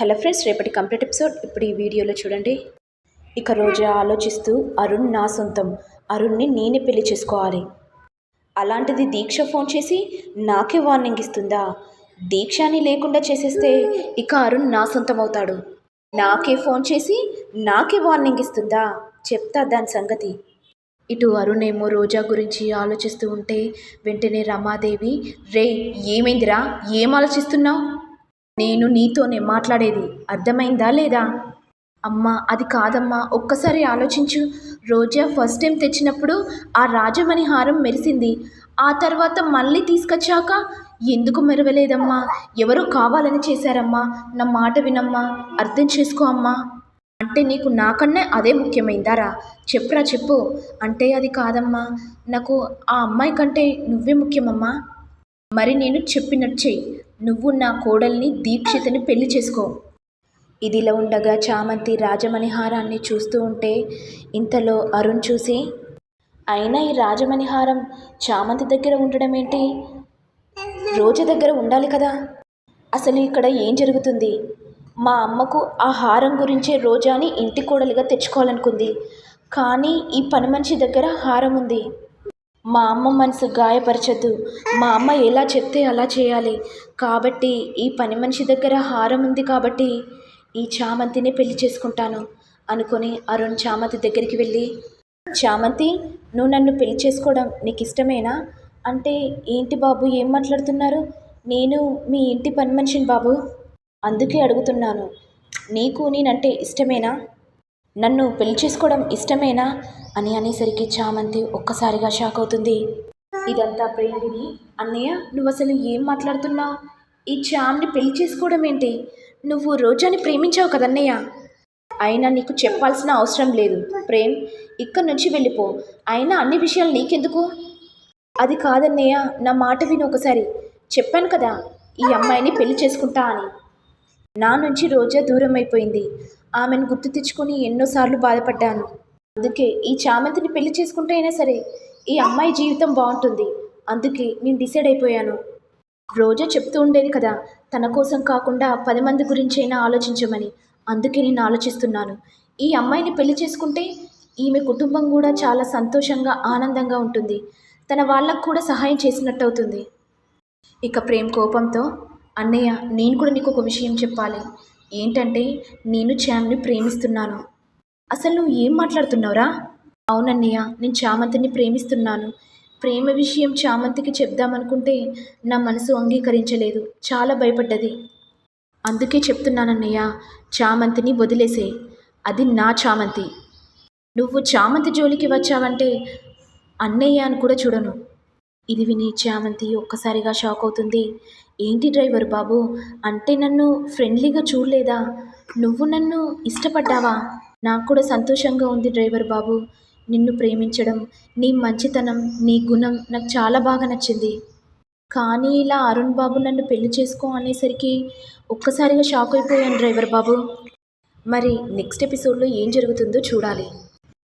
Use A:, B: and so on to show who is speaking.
A: Hello friends రేపటి complete episode. ఇప్పుడు ఈ వీడియోలో చూడండి. ఇక రోజా ఆలోచిస్తూ అరుణ్ నా సొంతం. అరుణ్ని నేనే పెళ్ళి చేసుకోవాలి. అలాంటిది దీక్ష ఫోన్ చేసి నాకే వార్నింగ్ ఇస్తుందా? దీక్షని లేకుండా చేసేస్తే ఇక అరుణ్ నా సొంతం అవుతాడు. నాకే ఫోన్ చేసి నాకే వార్నింగ్ ఇస్తుందా? చెప్తా దాని సంగతి. ఇటు అరుణ్ ఏమో రోజా గురించి ఆలోచిస్తూ ఉంటే వెంటనే రమాదేవి రే ఏమైందిరా? ఏం ఆలోచిస్తున్నావు? నేను నీతోనే మాట్లాడేది అర్థమైందా లేదా? అమ్మా అది కాదమ్మా. ఒక్కసారి ఆలోచించు. రోజా ఫస్ట్ టైం తెచ్చినప్పుడు ఆ రాజమణి హారం మెరిసింది. ఆ తర్వాత మళ్ళీ తీసుకొచ్చాక ఎందుకు మెరవలేదమ్మా? ఎవరో కావాలని చేశారమ్మా. నా మాట వినమ్మా. అర్థం చేసుకో అమ్మా. అంటే నీకు నాకన్నా అదే ముఖ్యమైందారా? చెప్పురా చెప్పు. అంటే అది కాదమ్మా. నాకు ఆ అమ్మాయి కంటే నువ్వే ముఖ్యమమ్మా. మరి నేను చెప్పినట్టు చెయ్యి. నువ్వు నా కోడల్ని దీక్షితని పెళ్ళి చేసుకో. ఇదిలా ఉండగా చామంతి రాజమణిహారాన్ని చూస్తూ ఉంటే ఇంతలో అరుణ్ చూసి అయినా ఈ రాజమణిహారం చామంతి దగ్గర ఉండడం ఏంటి? రోజు దగ్గర ఉండాలి కదా. అసలు ఇక్కడ ఏం జరుగుతుంది? మా అమ్మకు ఆ హారం గురించే రోజాని ఇంటి కోడలిగా తెచ్చుకోవాలనుకుంది. కానీ ఈ పని మనిషి దగ్గర హారం ఉంది. మా అమ్మ మనసు గాయపరచద్దు మా అమ్మ ఎలా చెప్తే అలా చేయాలి. కాబట్టి ఈ పని మనిషి దగ్గర హారం ఉంది కాబట్టి ఈ చామంతిని పెళ్ళి చేసుకుంటాను అనుకొని అరుణ్ చామంతి దగ్గరికి వెళ్ళి చామంతి నువ్వు నన్ను పెళ్ళి చేసుకోవడం నీకు ఇష్టమేనా అంటే ఏంటి బాబు ఏం మాట్లాడుతున్నారు? నేను మీ ఇంటి పని మనిషిని బాబు. అందుకే అడుగుతున్నాను నీకు నేనంటే ఇష్టమేనా? నన్ను పెళ్ళి చేసుకోవడం ఇష్టమేనా? అని అనేసరికి చామంతి ఒక్కసారిగా షాక్ అవుతుంది. ఇదంతా ప్రేమిని అన్నయ్య నువ్వు అసలు ఏం మాట్లాడుతున్నావు? ఈ చామ్ని పెళ్ళి చేసుకోవడం ఏంటి? నువ్వు రోజాని ప్రేమించావు కదన్నయ్య? అయినా నీకు చెప్పాల్సిన అవసరం లేదు. ప్రేమ్ ఇక్కడి నుంచి వెళ్ళిపో. అయినా అన్ని విషయాలు నీకెందుకు? అది కాదన్నయ్య నా మాట విను ఒకసారి. చెప్పాను కదా ఈ అమ్మాయిని పెళ్ళి చేసుకుంటా అని. నా నుంచి రోజా దూరం అయిపోయింది ఆమెను గుర్తు తెచ్చుకొని ఎన్నోసార్లు బాధపడ్డాను. అందుకే ఈ చామంతిని పెళ్ళి చేసుకుంటే అయినా సరే ఈ అమ్మాయి జీవితం బాగుంటుంది. అందుకే నేను డిసైడ్ అయిపోయాను. రోజా చెప్తూ ఉండేది కదా తన కోసం కాకుండా పది మంది గురించైనా ఆలోచించమని. అందుకే నేను ఆలోచిస్తున్నాను. ఈ అమ్మాయిని పెళ్ళి చేసుకుంటే ఈమె కుటుంబం కూడా చాలా సంతోషంగా ఆనందంగా ఉంటుంది. తన వాళ్ళకు కూడా సహాయం చేసినట్టు అవుతుంది ఇక ప్రేమ్ కోపంతో అన్నయ్య నేను కూడా నీకు ఒక విషయం చెప్పాలి. ఏంటంటే నేను చామ్ని ప్రేమిస్తున్నాను. అసలు నువ్వు ఏం మాట్లాడుతున్నావురా? అవునన్నయ్య నేను చామంతిని ప్రేమిస్తున్నాను. ప్రేమ విషయం చామంతికి చెప్దామనుకుంటే నా మనసు అంగీకరించలేదు. చాలా భయపడ్డది. అందుకే చెప్తున్నానన్నయ్య చామంతిని వదిలేసే. అది నా చామంతి. నువ్వు చామంతి జోలికి వచ్చావంటే అన్నయ్య అని కూడా చూడను. ఇది విని చామంతి ఒక్కసారిగా షాక్ అవుతుంది. ఏంటి డ్రైవర్ బాబు? అంటే నన్ను ఫ్రెండ్లీగా చూడలేదా? నువ్వు నన్ను ఇష్టపడ్డావా? నాకు కూడా సంతోషంగా ఉంది డ్రైవర్ బాబు. నిన్ను ప్రేమించడం నీ మంచితనం నీ గుణం నాకు చాలా బాగా నచ్చింది. కానీ ఇలా అరుణ్ బాబు నన్ను పెళ్ళి చేసుకో అనేసరికి ఒక్కసారిగా షాక్ అయిపోయాను డ్రైవర్ బాబు. మరి నెక్స్ట్ ఎపిసోడ్లో ఏం జరుగుతుందో చూడాలి.